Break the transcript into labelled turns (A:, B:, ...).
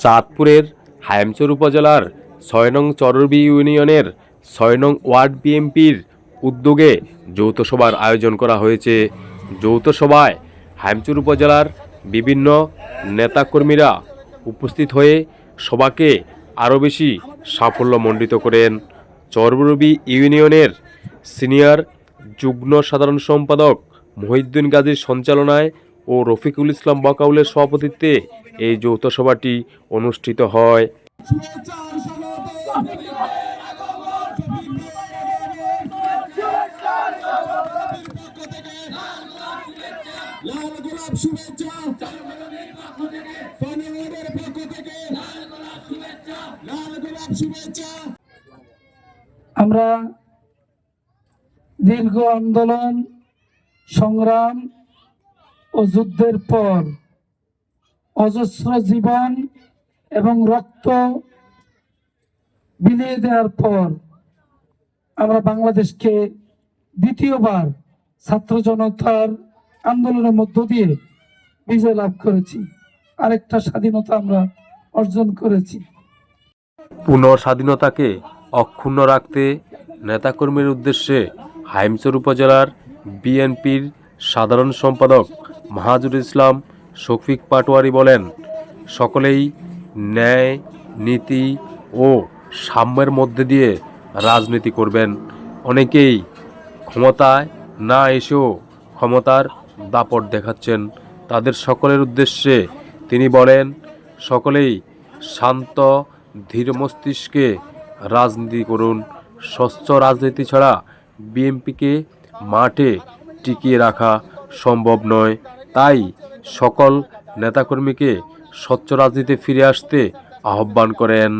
A: চাঁদপুরের হায়ামচর উপজেলার ছয় নং চরবি ইউনিয়নের ছয় নং ওয়ার্ড বিএমপির উদ্যোগে যৌথ সভার আয়োজন করা হয়েছে। যৌথ সভায় হায়ামচর উপজেলার বিভিন্ন নেতাকর্মীরা উপস্থিত হয়ে সভাকে আরও বেশি সাফল্যমণ্ডিত করেন। চরবরবি ইউনিয়নের সিনিয়র যুগ্ম সাধারণ সম্পাদক মহিউদ্দিন গাজীর সঞ্চালনায় ও রফিকুল ইসলাম বাকাউলের সভাপতিত্বে এই যৌথ সভাটি অনুষ্ঠিত হয়।
B: আমরা দীর্ঘ আন্দোলন সংগ্রাম ও যুদ্ধের পর অজস্র জীবন এবং রক্ত বিলিয়ে দেওয়ার পর আমরা বাংলাদেশকে দ্বিতীয়বার ছাত্র জনতার আন্দোলনের মধ্য দিয়ে বিজয় লাভ করেছি। আরেকটা স্বাধীনতা আমরা অর্জন করেছি।
A: পুনঃস্বাধীনতাকে অক্ষুণ্ণ রাখতে নেতাকর্মীর উদ্দেশ্যে হাইমচর উপজেলার বিএনপির সাধারণ সম্পাদক মাহাজুর ইসলাম শফিক পাটোয়ারি বলেন, সকলেই ন্যায়, নীতি ও সাম্যের মধ্যে দিয়ে রাজনীতি করবেন। অনেকেই ক্ষমতায় না এসেও ক্ষমতার দাপট দেখাচ্ছেন। তাদের সকলের উদ্দেশ্যে তিনি বলেন, সকলেই শান্ত, ধীর মস্তিষ্কে রাজনীতি করুন। স্বচ্ছ রাজনীতি ছাড়া বিএনপিকে মাঠে টিকিয়ে রাখা সম্ভব নয়। তাই সকল নেতাকর্মীকে স্বচ্ছ রাজনীতি ফিরে আসতে আহ্বান করেন।